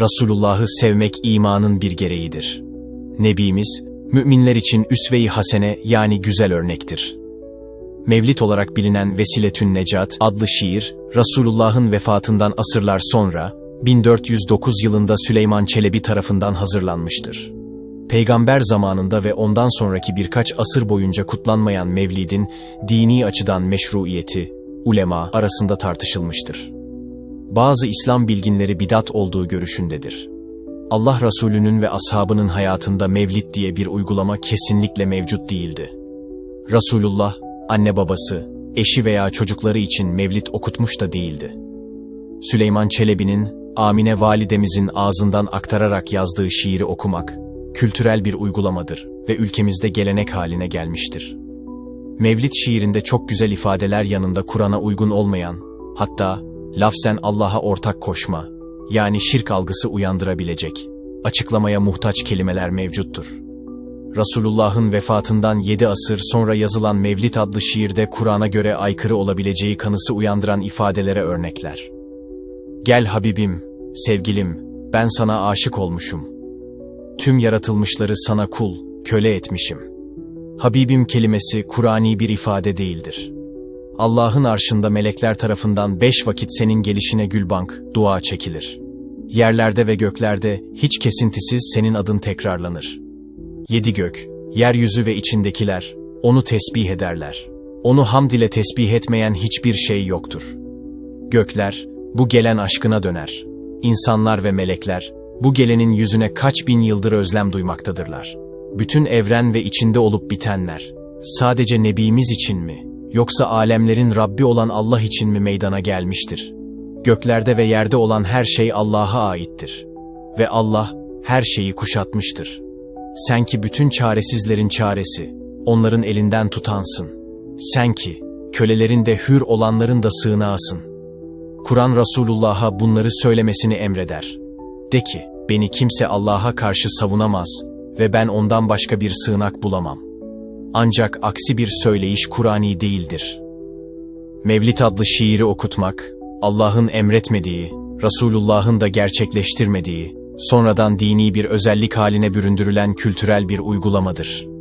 Resulullah'ı sevmek imanın bir gereğidir. Nebimiz, müminler için üsve-i hasene yani güzel örnektir. Mevlit olarak bilinen Vesiletün Necat adlı şiir, Resulullah'ın vefatından asırlar sonra, 1409 yılında Süleyman Çelebi tarafından hazırlanmıştır. Peygamber zamanında ve ondan sonraki birkaç asır boyunca kutlanmayan Mevlid'in dini açıdan meşruiyeti, ulema arasında tartışılmıştır. Bazı İslam bilginleri bidat olduğu görüşündedir. Allah Resulü'nün ve ashabının hayatında Mevlid diye bir uygulama kesinlikle mevcut değildi. Resulullah, anne babası, eşi veya çocukları için Mevlid okutmuş da değildi. Süleyman Çelebi'nin Amine validemizin ağzından aktararak yazdığı şiiri okumak, kültürel bir uygulamadır ve ülkemizde gelenek haline gelmiştir. Mevlid şiirinde çok güzel ifadeler yanında Kur'an'a uygun olmayan, hatta lafzen Allah'a ortak koşma, yani şirk algısı uyandırabilecek, açıklamaya muhtaç kelimeler mevcuttur. Resulullah'ın vefatından yedi asır sonra yazılan Mevlid adlı şiirde Kur'an'a göre aykırı olabileceği kanısı uyandıran ifadelere örnekler. Gel Habibim, sevgilim, ben sana aşık olmuşum. Tüm yaratılmışları sana kul, köle etmişim. Habibim kelimesi Kur'ani bir ifade değildir. Allah'ın arşında melekler tarafından beş vakit senin gelişine gülbank, dua çekilir. Yerlerde ve göklerde hiç kesintisiz senin adın tekrarlanır. Yedi gök, yeryüzü ve içindekiler, onu tesbih ederler. Onu hamd ile tesbih etmeyen hiçbir şey yoktur. Gökler, bu gelen aşkına döner. İnsanlar ve melekler, bu gelenin yüzüne kaç bin yıldır özlem duymaktadırlar. Bütün evren ve içinde olup bitenler, sadece Nebimiz için mi, yoksa alemlerin Rabbi olan Allah için mi meydana gelmiştir? Göklerde ve yerde olan her şey Allah'a aittir. Ve Allah, her şeyi kuşatmıştır. Sen ki bütün çaresizlerin çaresi, onların elinden tutansın. Sen ki, kölelerin de hür olanların da sığınağısın. Kur'an Resulullah'a bunları söylemesini emreder. De ki, beni kimse Allah'a karşı savunamaz ve ben ondan başka bir sığınak bulamam. Ancak aksi bir söyleyiş Kur'ani değildir. Mevlid adlı şiiri okutmak, Allah'ın emretmediği, Resulullah'ın da gerçekleştirmediği, sonradan dini bir özellik haline büründürülen kültürel bir uygulamadır.''